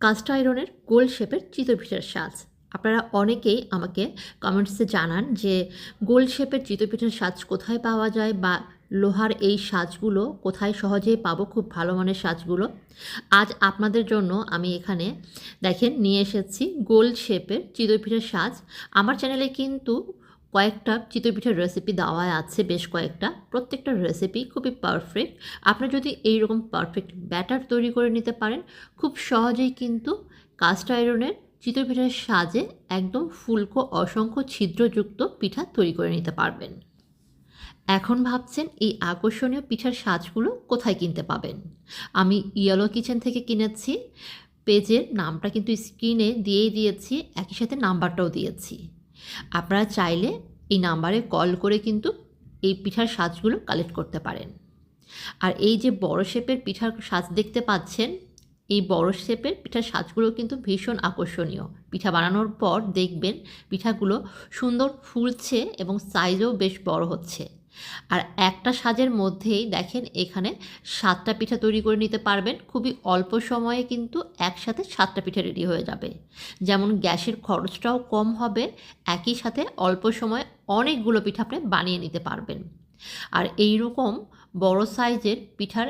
Caste আয়রনের গোল শেপের চিতপিঠার সাজ। আপনারা অনেকেই আমাকে কমেন্টসে জানান যে গোল শেপের চিতপিঠার সাজ কোথায় পাওয়া যায় বা লোহার এই সাজগুলো কোথায় সহজেই পাবো, খুব ভালো মানের সাজগুলো। আজ আপনাদের জন্য আমি এখানে দেখেন নিয়ে এসেছি গোল শেপের চিতপিঠার সাজ। আমার চ্যানেলে কিন্তু কয়েকটা চিতই পিঠার রেসিপি দেওয়া আছে, বেশ কয়েকটা। প্রত্যেকটা রেসিপি খুবই পারফেক্ট আপনারা যদি এইরকম পারফেক্ট ব্যাটার তৈরি করে নিতে পারেন, খুব সহজেই কিন্তু কাস্ট আয়রনের চিতই পিঠার সাজে একদম ফুলকো অসংখ্য ছিদ্রযুক্ত পিঠা তৈরি করে নিতে পারবেন। এখন ভাবছেন এই আকর্ষণীয় পিঠার সাজগুলো কোথায় কিনতে পাবেন? আমি ইয়েলো কিচেন থেকে কিনেছি পেজের নামটা কিন্তু স্ক্রিনে দিয়েই দিয়েছি, একই সাথে নাম্বারটাও দিয়েছি। আপনারা চাইলে এই নাম্বারে কল করে কিন্তু এই পিঠার সাজগুলো কালেক্ট করতে পারেন। আর এই যে বড় শেপের পিঠার সাজ দেখতে পাচ্ছেন, এই বড় শেপের পিঠার সাজগুলো কিন্তু ভীষণ আকর্ষণীয়। পিঠা বানানোর পর দেখবেন পিঠাগুলো সুন্দর ফুলছে এবং সাইজও বেশ বড় হচ্ছে। আর একটা সাজের মধ্যেই দেখেন এখানে সাতটা পিঠা তৈরি করে নিতে পারবেন। খুবই অল্প সময়ে কিন্তু একসাথে সাতটা পিঠা রেডি হয়ে যাবে। যেমন গ্যাসের খরচটাও কম হবে, একই সাথে অল্প সময়ে অনেকগুলো পিঠা আপনি বানিয়ে নিতে পারবেন। আর এই রকম বড় সাইজের পিঠার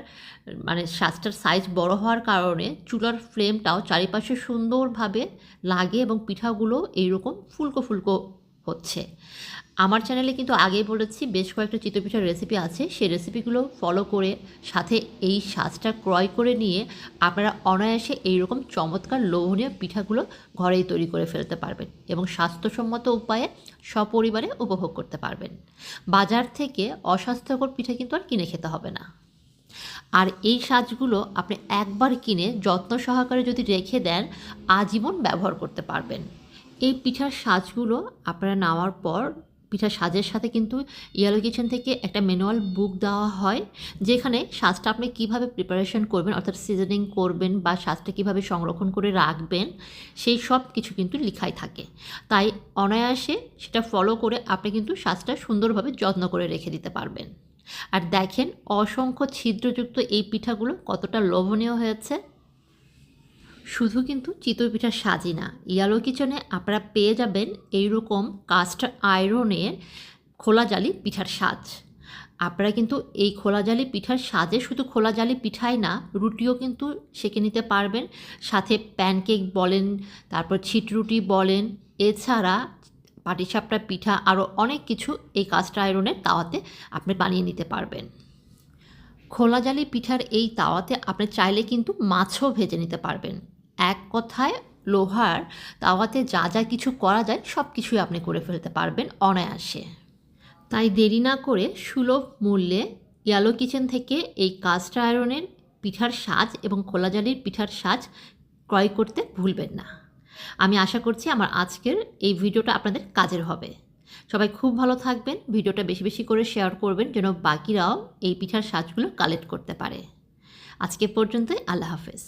মানে সাজটার সাইজ বড় হওয়ার কারণে চুলার ফ্লেমটাও চারিপাশে সুন্দরভাবে লাগে এবং পিঠাগুলো এইরকম ফুলকো ফুলকো হচ্ছে। আমার চ্যানেলে কিন্তু আগেই বলেছি, বেশ কয়েকটা চিতপিঠার রেসিপি আছে। সেই রেসিপিগুলো ফলো করে, সাথে এই সাজটা ক্রয় করে নিয়ে আপনারা অনায়াসে এইরকম চমৎকার লোভনীয় পিঠাগুলো ঘরেই তৈরি করে ফেলতে পারবেন এবং স্বাস্থ্যসম্মত উপায়ে সপরিবারে উপভোগ করতে পারবেন। বাজার থেকে অস্বাস্থ্যকর পিঠা কিন্তু আর কিনে খেতে হবে না। আর এই সাজগুলো আপনি একবার কিনে যত্ন সহকারে যদি রেখে দেন, আজীবন ব্যবহার করতে পারবেন। এই পিঠার সাজগুলো আপনারা নেওয়ার পর পিঠার সাজের সাথে কিন্তু ইয়েলো কিচেন থেকে একটা ম্যানুয়াল বুক দেওয়া হয়, যেখানে সাজটা আপনি কীভাবে প্রিপারেশন করবেন, অর্থাৎ সিজনিং করবেন বা সাজটা কীভাবে সংরক্ষণ করে রাখবেন, সেই সব কিছু কিন্তু লিখাই থাকে। তাই অনায়াসে সেটা ফলো করে আপনি কিন্তু সাজটা সুন্দরভাবে যত্ন করে রেখে দিতে পারবেন। আর দেখেন, অসংখ্য ছিদ্রযুক্ত এই পিঠাগুলো কতটা লোভনীয় হয়েছে। শুধু কিন্তু চিতই পিঠা সাজি না, ইয়ালো কিচেনে আপনারা পেয়ে যাবেন এইরকম কাস্ট আয়রনের খোলা জালি পিঠার সাজ। আপনারা কিন্তু এই খোলা জালি পিঠার সাজে শুধু খোলা জালি পিঠাই না, রুটিও কিন্তু সেঁকে নিতে পারবেন। সাথে প্যানকেক বলেন, তারপর ছিট রুটি বলেন, এছাড়া পাটিসাপটা পিঠা আরও অনেক কিছু এই কাস্ট আয়রনের তাওয়াতে আপনি বানিয়ে নিতে পারবেন। খোলা জালি পিঠার এই তাওয়াতে আপনি চাইলে কিন্তু মাছও ভেজে নিতে পারবেন। এক কথায় লোহার তাওয়াতে যা যা কিছু করা যায়, সব কিছুই আপনি করে ফেলতে পারবেন অনায়াসে। তাই দেরি না করে সুলভ মূল্যে ইয়ালো কিচেন থেকে এই কাস্ট আয়রনের পিঠার সাজ এবং খোলাজালির পিঠার সাজ ক্রয় করতে ভুলবেন না। আমি আশা করছি আমার আজকের এই ভিডিওটা আপনাদের কাজের হবে। সবাই খুব ভালো থাকবেন, ভিডিওটা বেশি বেশি করে শেয়ার করবেন যেন বাকিরাও এই পিঠার সাজগুলো কালেক্ট করতে পারে। আজকে পর্যন্তই, আল্লাহ হাফেজ।